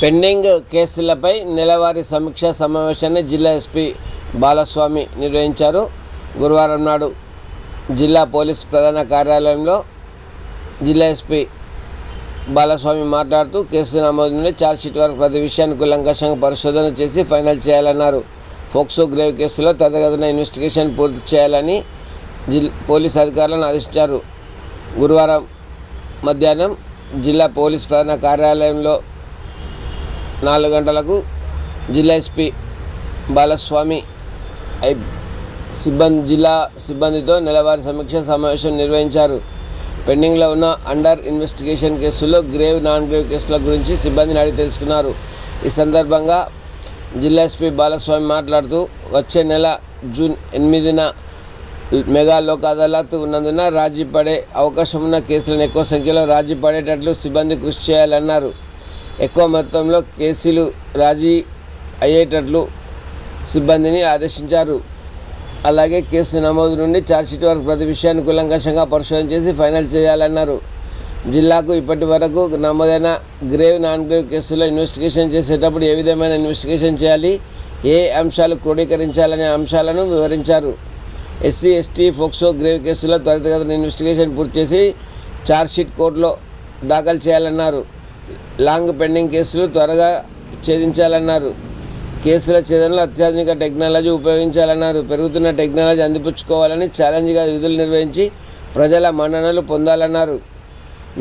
Pending కేసులపై నెలవారీ సమీక్షా సమావేశాన్ని జిల్లా ఎస్పీ బాలస్వామి నిర్వహించారు. గురువారం నాడు జిల్లా పోలీస్ ప్రధాన కార్యాలయంలో జిల్లా ఎస్పీ బాలస్వామి మాట్లాడుతూ కేసు నమోదు నుండి ఛార్జ్షీట్ వరకు ప్రతి విషయాన్ని కులంకషంగా పరిశోధన చేసి ఫైనల్ చేయాలన్నారు. ఫోక్సో గ్రేవ్ కేసులో త్వరితగతిన ఇన్వెస్టిగేషన్ పూర్తి చేయాలని జిల్ పోలీస్ అధికారులను ఆదేశించారు. గురువారం మధ్యాహ్నం జిల్లా పోలీస్ ప్రధాన కార్యాలయంలో నాలుగు గంటలకు జిల్లా ఎస్పీ బాలస్వామి ఐ సిబ్బంది జిల్లా సిబ్బందితో నెలవారీ సమీక్ష సమావేశం నిర్వహించారు. పెండింగ్లో ఉన్న అండర్ ఇన్వెస్టిగేషన్ కేసుల్లో గ్రేవ్ నాన్ గ్రేవ్ కేసుల గురించి సిబ్బందిని అడిగి తెలుసుకున్నారు. ఈ సందర్భంగా జిల్లా ఎస్పీ బాలస్వామి మాట్లాడుతూ వచ్చే నెల జూన్ ఎనిమిదిన మెగా లోక్ అదాలత్ ఉన్నందున రాజీ పడే అవకాశం ఉన్న కేసులను ఎక్కువ సంఖ్యలో రాజీ పడేటట్లు సిబ్బంది కృషి చేయాలన్నారు. ఎక్కువ మొత్తంలో కేసులు రాజీ అయ్యేటట్లు సిబ్బందిని ఆదేశించారు. అలాగే కేసు నమోదు నుండి ఛార్జ్షీట్ వరకు ప్రతి విషయాన్ని కులంకషంగా పరిశోధన చేసి ఫైనల్ చేయాలన్నారు. జిల్లాకు ఇప్పటి వరకు నమోదైన గ్రేవ్ నాన్ గ్రేవ్ కేసుల్లో ఇన్వెస్టిగేషన్ చేసేటప్పుడు ఏ విధమైన ఇన్వెస్టిగేషన్ చేయాలి? ఏ అంశాలు క్రోడీకరించాలనే అంశాలను వివరించారు. ఎస్సీ ఎస్టీ ఫోక్సో గ్రేవ్ కేసులో త్వరితగతిన ఇన్వెస్టిగేషన్ పూర్తి చేసి ఛార్జ్షీట్ కోర్టులో దాఖలు చేయాలన్నారు. లాంగ్ పెండింగ్ కేసులు త్వరగా ఛేదించాలన్నారు. కేసుల ఛేదనలో అత్యాధునిక టెక్నాలజీ ఉపయోగించాలన్నారు. పెరుగుతున్న టెక్నాలజీ అందిపుచ్చుకోవాలని ఛాలెంజ్గా విధులు నిర్వహించి ప్రజల మన్ననలు పొందాలన్నారు.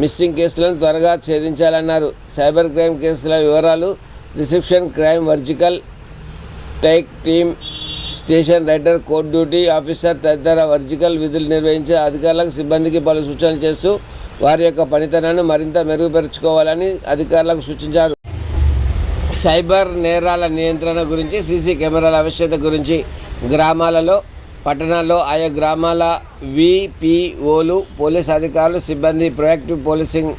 మిస్సింగ్ కేసులను త్వరగా ఛేదించాలన్నారు. సైబర్ క్రైమ్ కేసుల వివరాలు reception crime vertical tech team station writer court duty officer తదితర వర్జికల్ విధులు నిర్వహించే అధికారులకు సిబ్బందికి పలు సూచనలు చేస్తూ వారి యొక్క పనితనాన్ని మరింత మెరుగుపరుచుకోవాలని అధికారులకు సూచించారు. సైబర్ నేరాల నియంత్రణ గురించి సీసీ కెమెరాల ఆవశ్యకత గురించి గ్రామాలలో పట్టణాల్లో ఆయా గ్రామాల విపిఓలు పోలీస్ అధికారులు సిబ్బంది ప్రొయాక్టివ్ పోలీసింగ్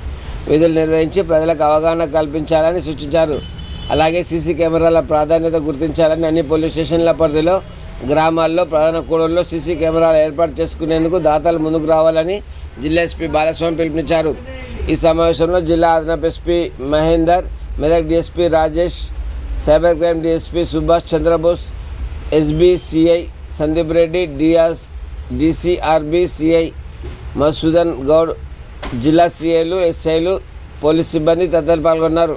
విధులు నిర్వహించి ప్రజలకు అవగాహన కల్పించాలని సూచించారు. అలాగే సీసీ కెమెరాల ప్రాధాన్యత గుర్తించాలని అన్ని పోలీస్ స్టేషన్ల పరిధిలో గ్రామాల్లో ప్రధాన కూడల్లో సీసీ కెమెరాలు ఏర్పాటు చేసుకునేందుకు దాతలు ముందుకు రావాలని జిల్లా ఎస్పీ బాలస్వామి పిలుపునిచ్చారు. ఈ సమావేశంలో జిల్లా అదనపు SP Mahender Medak DSP Rajesh cyber crime DSP Subhash Chandrabose SBCI Sandeep Reddy DR DCRB CI Madhusudan Goud జిల్లా సిఐలు ఎస్ఐలు పోలీస్ సిబ్బంది తదితరులు పాల్గొన్నారు.